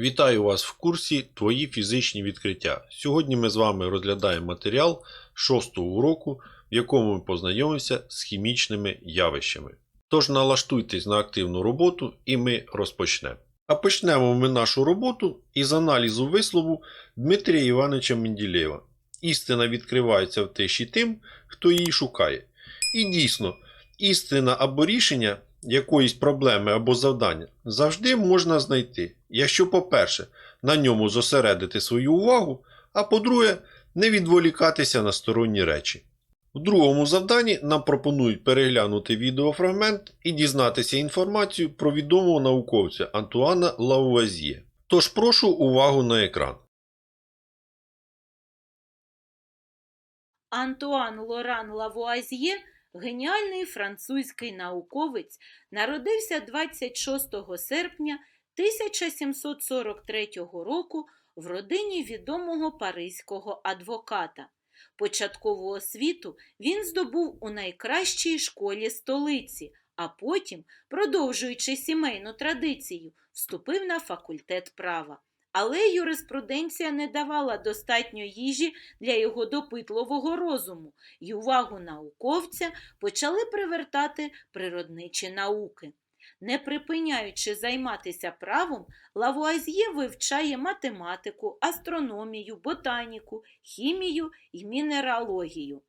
Вітаю вас в курсі Твої фізичні відкриття. Сьогодні ми з вами розглядаємо матеріал 6 уроку, в якому ми познайомимося з хімічними явищами. Тож налаштуйтесь на активну роботу і ми розпочнемо. А почнемо ми нашу роботу із аналізу вислову Дмитрія Івановича Менділєва. Істина відкривається в тиші тим, хто її шукає. І дійсно, істина або рішення якоїсь проблеми або завдання завжди можна знайти, якщо, по-перше, на ньому зосередити свою увагу, а по-друге, не відволікатися на сторонні речі. У другому завданні нам пропонують переглянути відеофрагмент і дізнатися інформацію про відомого науковця Антуана Лавуазьє. Тож прошу увагу на екран. Антуан Лоран Лавуазьє, геніальний французький науковець, народився 26 серпня 1743 року в родині відомого паризького адвоката. Початкову освіту він здобув у найкращій школі столиці, а потім, продовжуючи сімейну традицію, вступив на факультет права. Але юриспруденція не давала достатньо їжі для його допитливого розуму, і увагу науковця почали привертати природничі науки. Не припиняючи займатися правом, Лавуазьє вивчає математику, астрономію, ботаніку, хімію і мінералогію.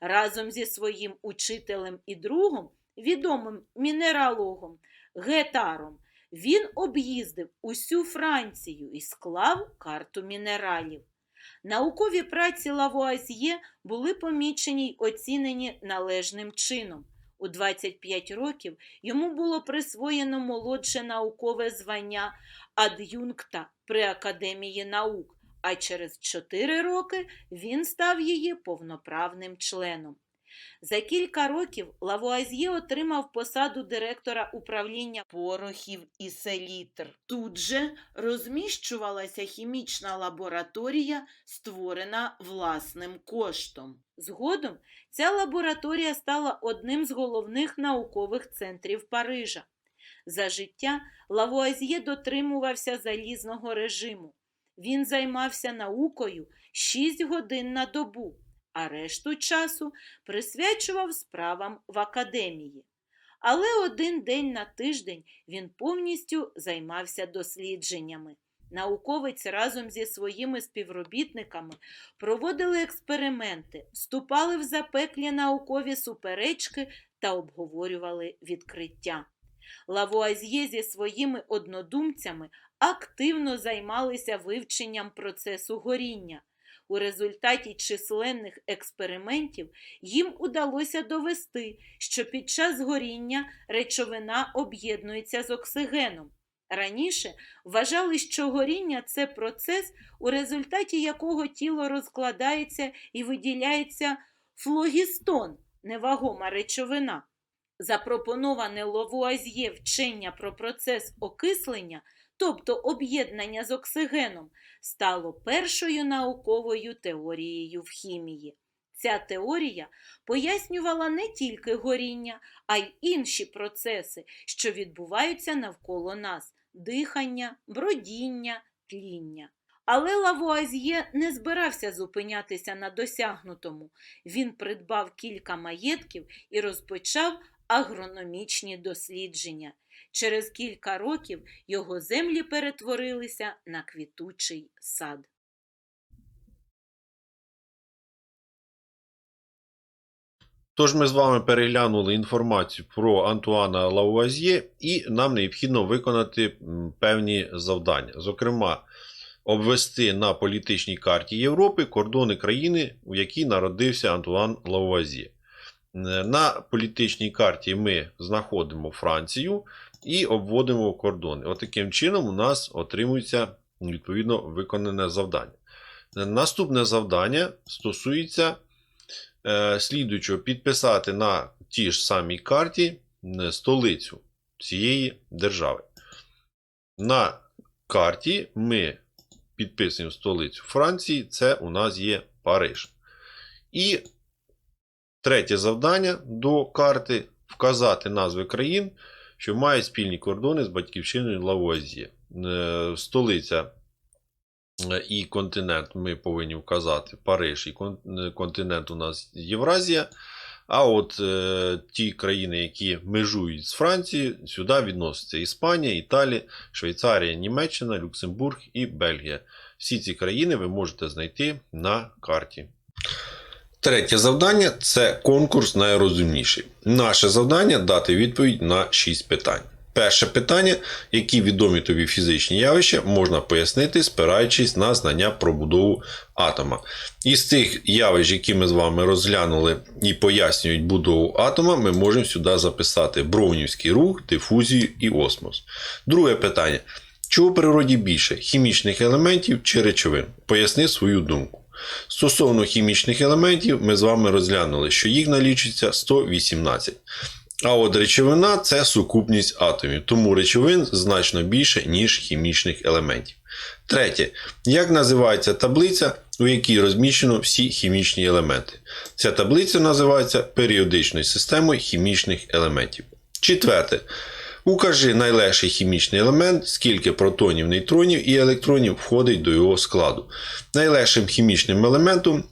Разом зі своїм учителем і другом, відомим мінералогом Гетаром, він об'їздив усю Францію і склав карту мінералів. Наукові праці Лавуазьє були помічені й оцінені належним чином. У 25 років йому було присвоєно молодше наукове звання ад'юнкта при Академії наук, а через 4 роки він став її повноправним членом. За кілька років Лавуазьє отримав посаду директора управління порохів і селітр. Тут же розміщувалася хімічна лабораторія, створена власним коштом. Згодом ця лабораторія стала одним з головних наукових центрів Парижа. За життя Лавуазьє дотримувався залізного режиму. Він займався наукою 6 годин на добу а решту часу присвячував справам в академії. Але один день на тиждень він повністю займався дослідженнями. Науковець разом зі своїми співробітниками проводили експерименти, вступали в запеклі наукові суперечки та обговорювали відкриття. Лавуазьє зі своїми однодумцями активно займалися вивченням процесу горіння. У результаті численних експериментів їм удалося довести, що під час горіння речовина об'єднується з оксигеном. Раніше вважали, що горіння це процес, у результаті якого тіло розкладається і виділяється флогістон, невагома речовина. Запропоноване Ловуазьє вчення про процес окислення тобто об'єднання з оксигеном, стало першою науковою теорією в хімії. Ця теорія пояснювала не тільки горіння, а й інші процеси, що відбуваються навколо нас дихання, бродіння, тління. Але Лавуазьє не збирався зупинятися на досягнутому. Він придбав кілька маєтків і розпочав агрономічні дослідження. Через кілька років його землі перетворилися на квітучий сад. Тож ми з вами переглянули інформацію про Антуана Лауазьє і нам необхідно виконати певні завдання. Зокрема, обвести на політичній карті Європи кордони країни, у якій народився Антуан Лауазьє. На політичній карті ми знаходимо Францію і обводимо кордони. Отаким чином у нас отримується відповідно виконане завдання. Наступне завдання стосується е, слідуючого підписати на тій ж самій карті столицю цієї держави. На карті ми підписуємо столицю Франції, це у нас є Париж. І третє завдання до карти вказати назви країн, що мають спільні кордони з батьківщиною Лавуазьє. е, столиця е, і континент ми повинні вказати Париж і е, континент у нас Євразія. А от е, ті країни, які межують з Францією, сюди відносяться Іспанія, Італія, Швейцарія, Німеччина, Люксембург і Бельгія. Всі ці країни ви можете знайти на карті. Третє завдання це конкурс найрозумніший. Наше завдання дати відповідь на 6 питань. Перше питання: які відомі тобі фізичні явища можна пояснити, спираючись на знання про будову атома. Із тих явищ, які ми з вами розглянули і пояснюють будову атома, ми можемо сюди записати броунівський рух, дифузію і осмос. Друге питання: чого в природі більше хімічних елементів чи речовин? Поясни свою думку. Стосовно хімічних елементів, ми з вами розглянули, що їх налічується 118. А от речовина це сукупність атомів, тому речовин значно більше, ніж хімічних елементів. Третє. Як називається таблиця, у якій розміщено всі хімічні елементи? Ця таблиця називається періодичною системою хімічних елементів. Четверте. Укажи найлегший хімічний елемент, скільки протонів, нейтронів і електронів входить до його складу. Найлегшим хімічним елементом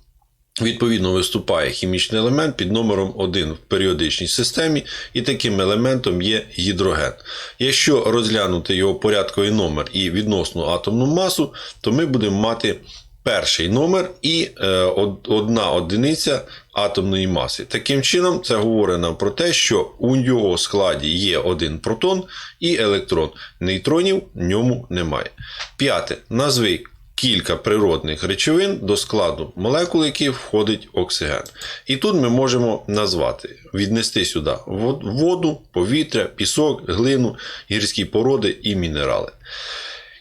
Відповідно, виступає хімічний елемент під номером 1 в періодичній системі, і таким елементом є гідроген. Якщо розглянути його порядковий номер і відносну атомну масу, то ми будемо мати перший номер і е, одна одиниця атомної маси. Таким чином, це говорить нам про те, що у його складі є один протон і електрон. Нейтронів в ньому немає. П'яте. Назви кілька природних речовин до складу молекул, яких входить оксиген. І тут ми можемо назвати, віднести сюди воду, повітря, пісок, глину, гірські породи і мінерали.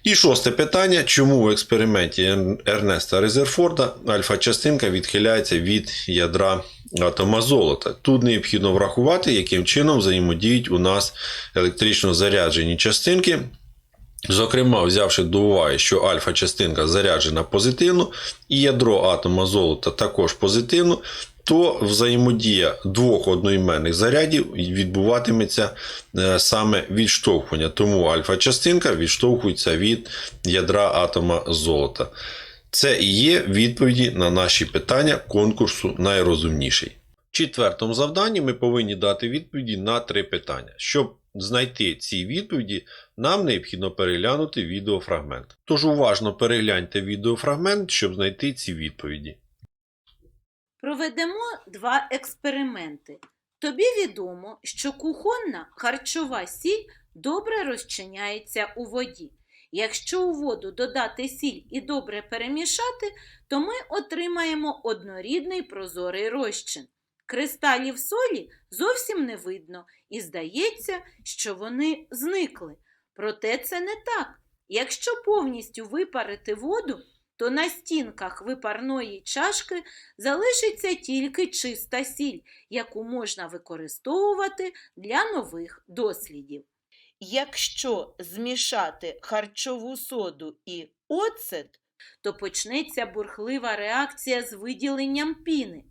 І шосте питання: чому в експерименті Ернеста Резерфорда альфа-частинка відхиляється від ядра атома золота? Тут необхідно врахувати, яким чином взаємодіють у нас електрично заряджені частинки Зокрема, взявши до уваги, що альфа-частинка заряджена позитивно, і ядро атома золота також позитивно, то взаємодія двох одноіменних зарядів відбуватиметься е, саме відштовхування. Тому альфа-частинка відштовхується від ядра атома золота. Це і є відповіді на наші питання конкурсу найрозумніший. В четвертому завданні ми повинні дати відповіді на три питання. Щоб знайти ці відповіді, нам необхідно переглянути відеофрагмент. Тож уважно перегляньте відеофрагмент, щоб знайти ці відповіді. Проведемо два експерименти. Тобі відомо, що кухонна харчова сіль добре розчиняється у воді. Якщо у воду додати сіль і добре перемішати, то ми отримаємо однорідний прозорий розчин. Кристалів солі зовсім не видно, і здається, що вони зникли. Проте це не так. Якщо повністю випарити воду, то на стінках випарної чашки залишиться тільки чиста сіль, яку можна використовувати для нових дослідів. Якщо змішати харчову соду і оцет, то почнеться бурхлива реакція з виділенням піни.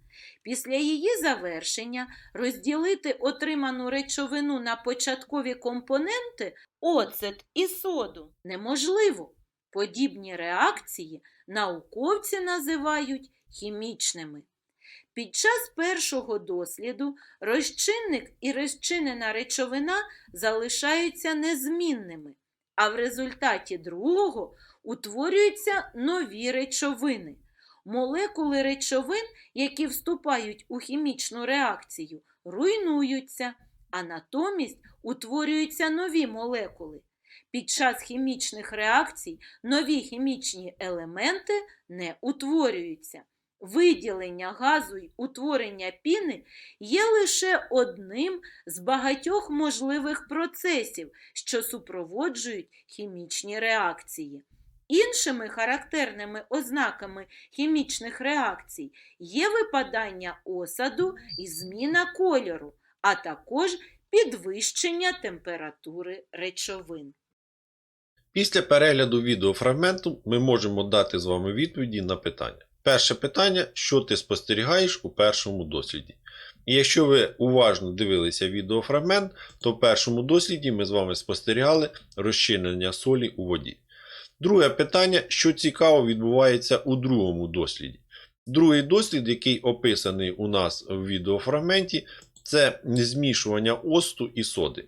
Після її завершення розділити отриману речовину на початкові компоненти оцет і соду неможливо. Подібні реакції науковці називають хімічними. Під час першого досліду розчинник і розчинена речовина залишаються незмінними, а в результаті другого утворюються нові речовини. Молекули речовин, які вступають у хімічну реакцію, руйнуються, а натомість утворюються нові молекули. Під час хімічних реакцій нові хімічні елементи не утворюються. Виділення газу й утворення піни є лише одним з багатьох можливих процесів, що супроводжують хімічні реакції. Іншими характерними ознаками хімічних реакцій є випадання осаду і зміна кольору, а також підвищення температури речовин. Після перегляду відеофрагменту ми можемо дати з вами відповіді на питання. Перше питання: що ти спостерігаєш у першому досліді? І якщо ви уважно дивилися відеофрагмент, то в першому досліді ми з вами спостерігали розчинення солі у воді. Друге питання, що цікаво відбувається у другому досліді. Другий дослід, який описаний у нас в відеофрагменті, це змішування осту і соди.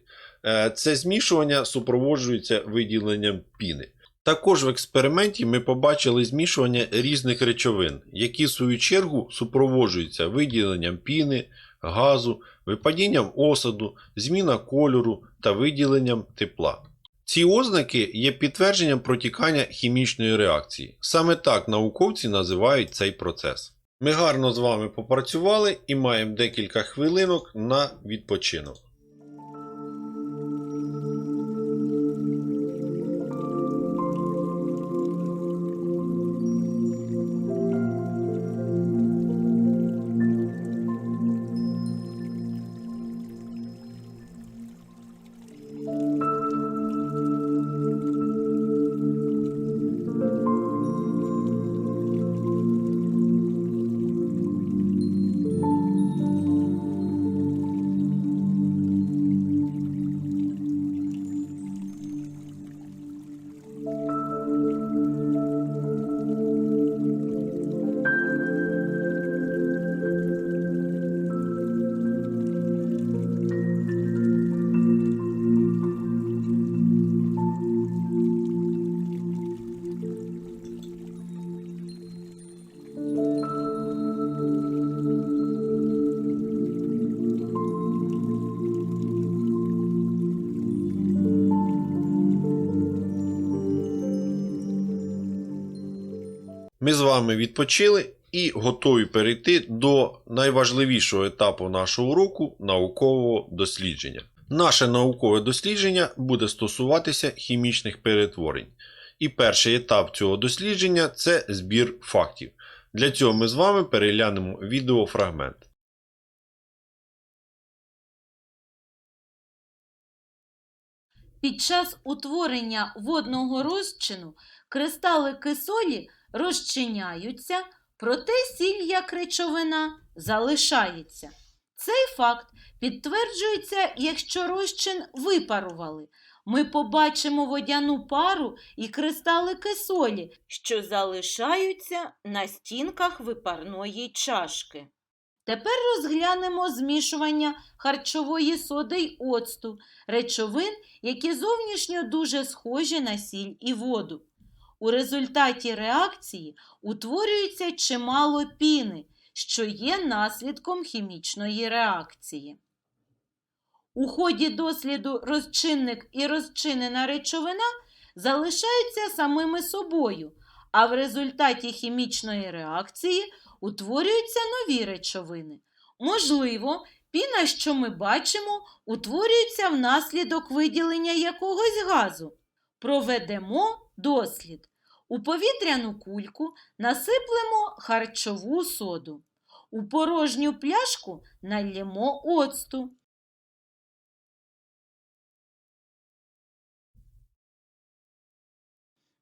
Е, Це змішування супроводжується виділенням піни. Також в експерименті ми побачили змішування різних речовин, які в свою чергу супроводжуються виділенням піни, газу, випадінням осаду, зміна кольору та виділенням тепла. Ці ознаки є підтвердженням протікання хімічної реакції. Саме так науковці називають цей процес. Ми гарно з вами попрацювали і маємо декілька хвилинок на відпочинок. Ми з вами відпочили і готові перейти до найважливішого етапу нашого уроку наукового дослідження. Наше наукове дослідження буде стосуватися хімічних перетворень. І перший етап цього дослідження це збір фактів. Для цього ми з вами переглянемо відеофрагмент. Під час утворення водного розчину кристалики солі розчиняються, проте сіль як речовина залишається. Цей факт підтверджується, якщо розчин випарували. Ми побачимо водяну пару і кристалики солі, що залишаються на стінках випарної чашки. Тепер розглянемо змішування харчової соди й оцту, речовин, які зовнішньо дуже схожі на сіль і воду. У результаті реакції утворюється чимало піни, що є наслідком хімічної реакції. У ході досліду розчинник і розчинена речовина залишаються самими собою, а в результаті хімічної реакції утворюються нові речовини. Можливо, піна, що ми бачимо, утворюється внаслідок виділення якогось газу. Проведемо дослід. У повітряну кульку насиплемо харчову соду. У порожню пляшку налємо оцту.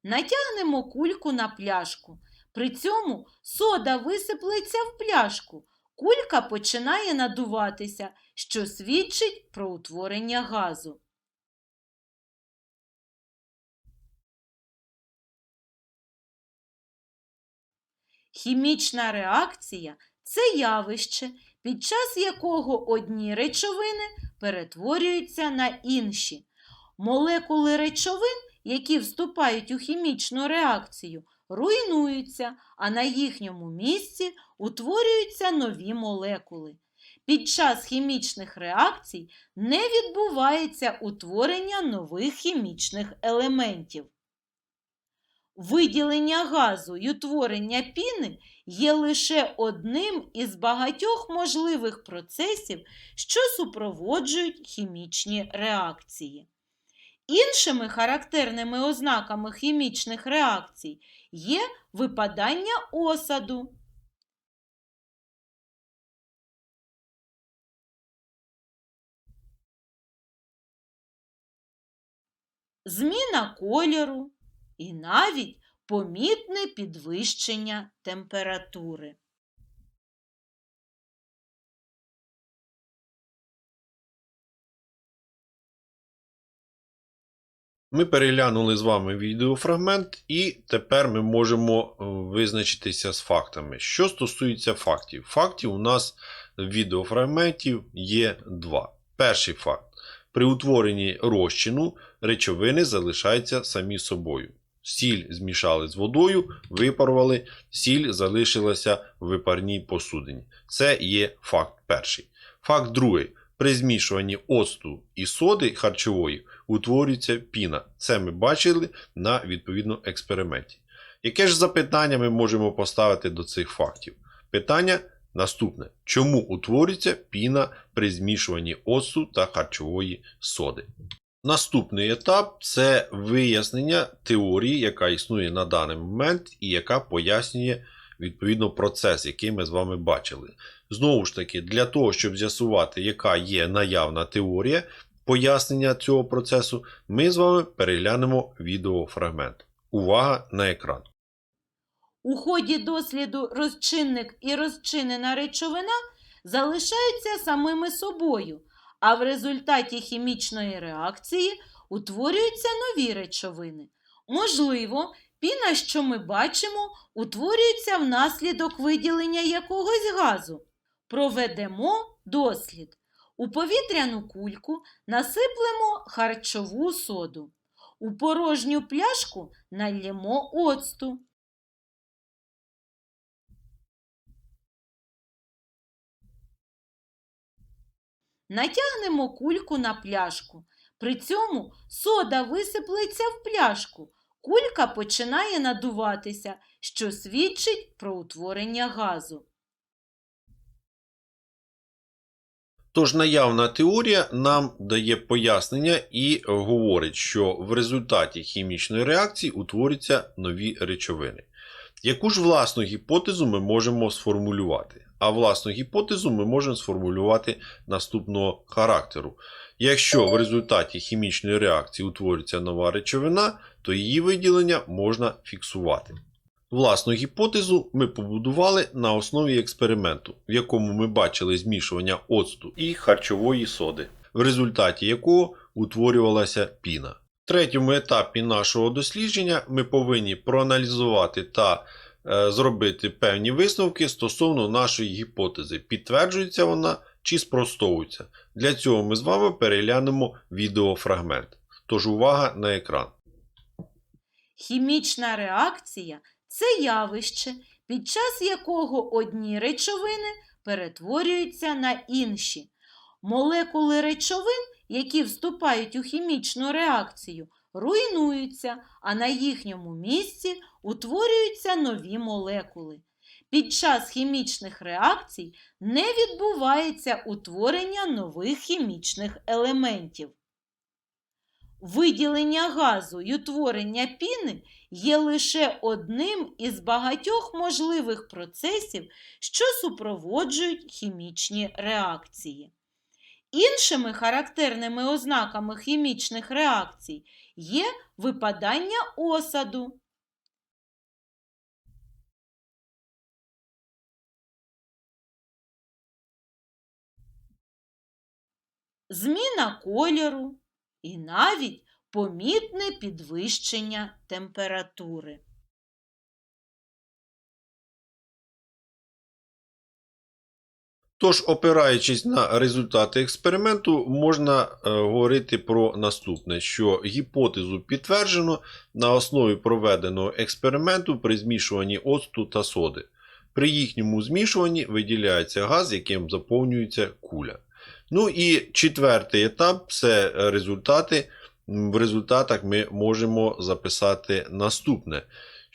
Натягнемо кульку на пляшку. При цьому сода висиплеться в пляшку. Кулька починає надуватися, що свідчить про утворення газу. Хімічна реакція це явище, під час якого одні речовини перетворюються на інші. Молекули речовин, які вступають у хімічну реакцію, руйнуються, а на їхньому місці утворюються нові молекули. Під час хімічних реакцій не відбувається утворення нових хімічних елементів. Виділення газу й утворення піни є лише одним із багатьох можливих процесів, що супроводжують хімічні реакції. Іншими характерними ознаками хімічних реакцій є випадання осаду. Зміна кольору і навіть помітне підвищення температури. Ми переглянули з вами відеофрагмент, і тепер ми можемо е, визначитися з фактами. Що стосується фактів, фактів у нас в відеофрагментів є два. Перший факт: при утворенні розчину речовини залишаються самі собою. Сіль змішали з водою, випарували, сіль залишилася в випарній посудині. Це є факт перший. Факт другий. При змішуванні оцту і соди харчової утворюється піна. Це ми бачили на відповідно експерименті. Яке ж запитання ми можемо поставити до цих фактів? Питання наступне: чому утворюється піна при змішуванні оцту та харчової соди? Наступний етап це вияснення теорії, яка існує на даний момент, і яка пояснює відповідно процес, який ми з вами бачили. Знову ж таки, для того, щоб з'ясувати, яка є наявна теорія пояснення цього процесу, ми з вами переглянемо відеофрагмент. Увага на екран. У ході досліду розчинник і розчинена речовина залишаються самими собою, а в результаті хімічної реакції утворюються нові речовини. Можливо, піна, що ми бачимо, утворюється внаслідок виділення якогось газу. Проведемо дослід. У повітряну кульку насиплемо харчову соду. У порожню пляшку нальємо оцту. Натягнемо кульку на пляшку. При цьому сода висиплеться в пляшку. Кулька починає надуватися, що свідчить про утворення газу. Тож наявна теорія нам дає пояснення і говорить, що в результаті хімічної реакції утворюються нові речовини. Яку ж власну гіпотезу ми можемо сформулювати? А власну гіпотезу ми можемо сформулювати наступного характеру. Якщо в результаті хімічної реакції утворюється нова речовина, то її виділення можна фіксувати. Власну гіпотезу ми побудували на основі експерименту, в якому ми бачили змішування оцту і харчової соди, в результаті якого утворювалася піна. В третьому етапі нашого дослідження ми повинні проаналізувати та зробити певні висновки стосовно нашої гіпотези, підтверджується вона чи спростовується. Для цього ми з вами переглянемо відеофрагмент. Тож увага на екран. Хімічна реакція це явище, під час якого одні речовини перетворюються на інші. Молекули речовин, які вступають у хімічну реакцію, руйнуються, а на їхньому місці утворюються нові молекули. Під час хімічних реакцій не відбувається утворення нових хімічних елементів. Виділення газу й утворення піни є лише одним із багатьох можливих процесів, що супроводжують хімічні реакції. Іншими характерними ознаками хімічних реакцій є випадання осаду. Зміна кольору і навіть помітне підвищення температури. Тож, опираючись на результати експерименту, можна е, говорити про наступне: що гіпотезу підтверджено на основі проведеного експерименту при змішуванні оцту та соди. При їхньому змішуванні виділяється газ, яким заповнюється куля. Ну і четвертий етап це результати. В результатах ми можемо записати наступне: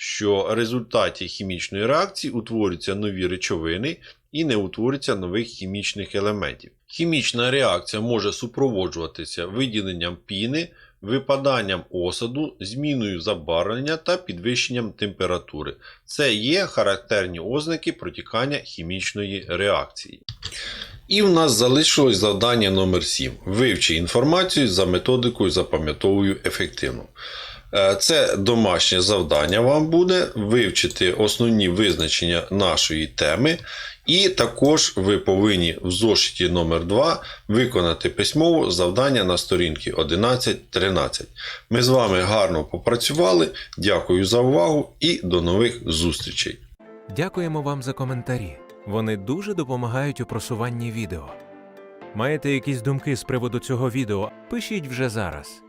що в результаті хімічної реакції утворюються нові речовини і не утворюється нових хімічних елементів. Хімічна реакція може супроводжуватися виділенням піни, випаданням осаду, зміною забарвлення та підвищенням температури. Це є характерні ознаки протікання хімічної реакції. І в нас залишилось завдання номер 7. Вивчи інформацію за методикою запам'ятовую ефективно. Е, Це домашнє завдання вам буде вивчити основні визначення нашої теми, і також ви повинні в зошиті номер 2 виконати письмово завдання на сторінки 11-13. Ми з вами гарно попрацювали. Дякую за увагу і до нових зустрічей. Дякуємо вам за коментарі. Вони дуже допомагають у просуванні відео. Маєте якісь думки з приводу цього відео? Пишіть вже зараз.